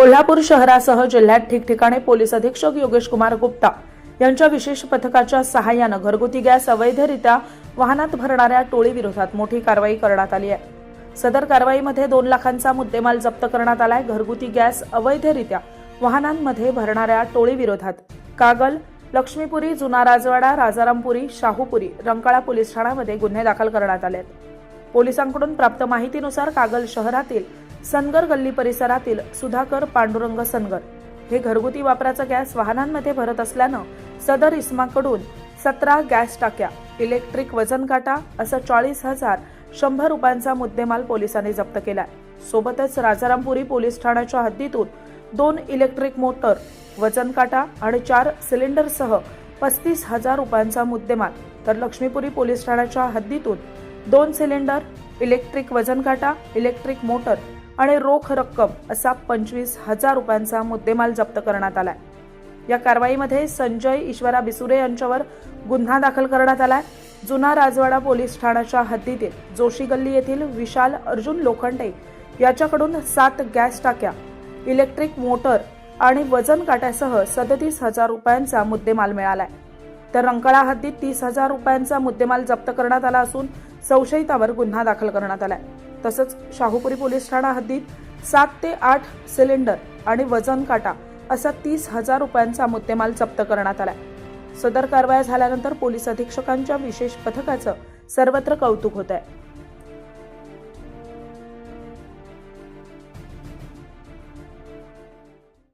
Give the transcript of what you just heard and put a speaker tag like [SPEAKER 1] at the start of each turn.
[SPEAKER 1] कोल्हापूर शहरासह जिल्ह्यात ठिकठिकाणी पोलीस अधीक्षक योगेश कुमार गुप्ता यांच्या विशेष पथकाच्या सहाय्यानं घरगुती गॅस अवैधरित्या वाहनात भरणाऱ्या टोळीविरोधात मोठी कारवाई करण्यात आली आहे. सदर कारवाईमध्ये दोन लाखांचा मुद्देमाल जप्त करण्यात आलाय. घरगुती गॅस अवैधरित्या वाहनांमध्ये भरणाऱ्या टोळीविरोधात कागल लक्ष्मीपुरी जुना राजवाडा राजारामपुरी शाहूपुरी रंकाळा पोलीस ठाण्यामध्ये गुन्हे दाखल करण्यात आले आहेत. पोलिसांकडून प्राप्त माहितीनुसार कागल शहरातील सनगर गल्ली परिसरातील सुधाकर पांडुरंग सनगर. हे घरगुती वापराचा गॅस वाहनांमध्ये भरत असल्यानं सदर इस्माकडून सतरा गॅस टाक्या इलेक्ट्रिक वजन काटा असं चाळीस हजार शंभर रुपयांचा मुद्देमाल पोलिसांनी जप्त केलाय. सोबतच राजारामपुरी पोलीस ठाण्याच्या हद्दीतून दोन इलेक्ट्रिक मोटर वजन काटा आणि चार सिलेंडरसह पस्तीस हजार रुपयांचा मुद्देमाल. तर लक्ष्मीपुरी पोलीस ठाण्याच्या हद्दीतून दोन सिलेंडर इलेक्ट्रिक वजन काटा इलेक्ट्रिक मोटर आणि रोख रक्कम असा पंचवीस हजार रुपयांचा मुद्देमाल जप्त करण्यात आलाय. या कारवाईमध्ये संजय ईश्वरा बिसुरे यांच्यावर गुन्हा दाखल करण्यात आलाय. जुना राजवाडा पोलीस ठाण्याच्या हद्दीतील जोशी गल्ली येथील विशाल अर्जुन लोखंडे याच्याकडून सात गॅस टाक्या इलेक्ट्रिक मोटर आणि वजन काट्यासह सदतीस हजार रुपयांचा मुद्देमाल मिळालाय. तर रंकाळा हद्दीत तीस हजार रुपयांचा मुद्देमाल जप्त करण्यात आला असून संशयितावर गुन्हा दाखल करण्यात आलाय. तसंच शाहूपुरी पोलीस ठाणा हद्दीत सात ते आठ सिलेंडर आणि वजन काटा असा तीस हजार रुपयांचा मुद्देमाल जप्त करण्यात आलाय. सदर कारवाया झाल्यानंतर पोलीस अधीक्षकांच्या विशेष पथकाचं सर्वत्र कौतुक होत आहे